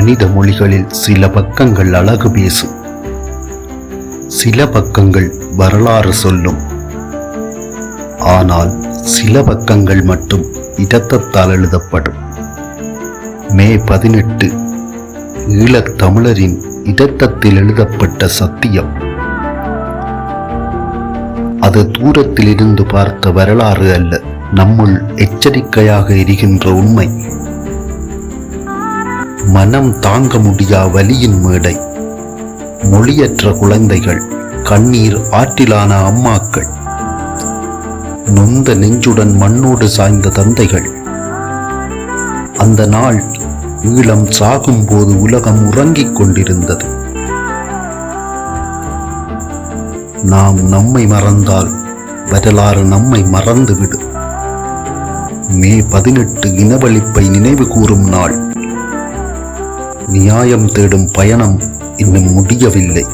மனித மொழிகளில் சில பக்கங்கள் அழகு பேசும். சில பக்கங்கள் வரலாறு சொல்லும். ஆனால் சில பக்கங்கள் மட்டும் இடத்தத்தால் எழுதப்படும். மே பதினெட்டு ஈழத் தமிழரின் எழுதப்பட்ட சத்தியம். அது தூரத்தில் இருந்து பார்த்த வரலாறு அல்ல நம்முள் எச்சரிக்கையாக இருக்கின்ற உண்மை. மனம் தாங்க முடியா வலியின் மேடை. மொழியற்ற குழந்தைகள் கண்ணீர் ஆற்றிலான அம்மாக்கள். நொந்த நெஞ்சுடன் மண்ணோடு சாய்ந்த தந்தைகள். அந்த நாள் ஈழம் சாகும்போது உலகம் உறங்கிக் கொண்டிருந்தது. நாம் நம்மை மறந்தால் வரலாறு நம்மை மறந்துவிடும். மே பதினெட்டு இனவழிப்பை நினைவு கூறும் நாள். நியாயம் தேடும் பயணம் இன்னும் முடியவில்லை.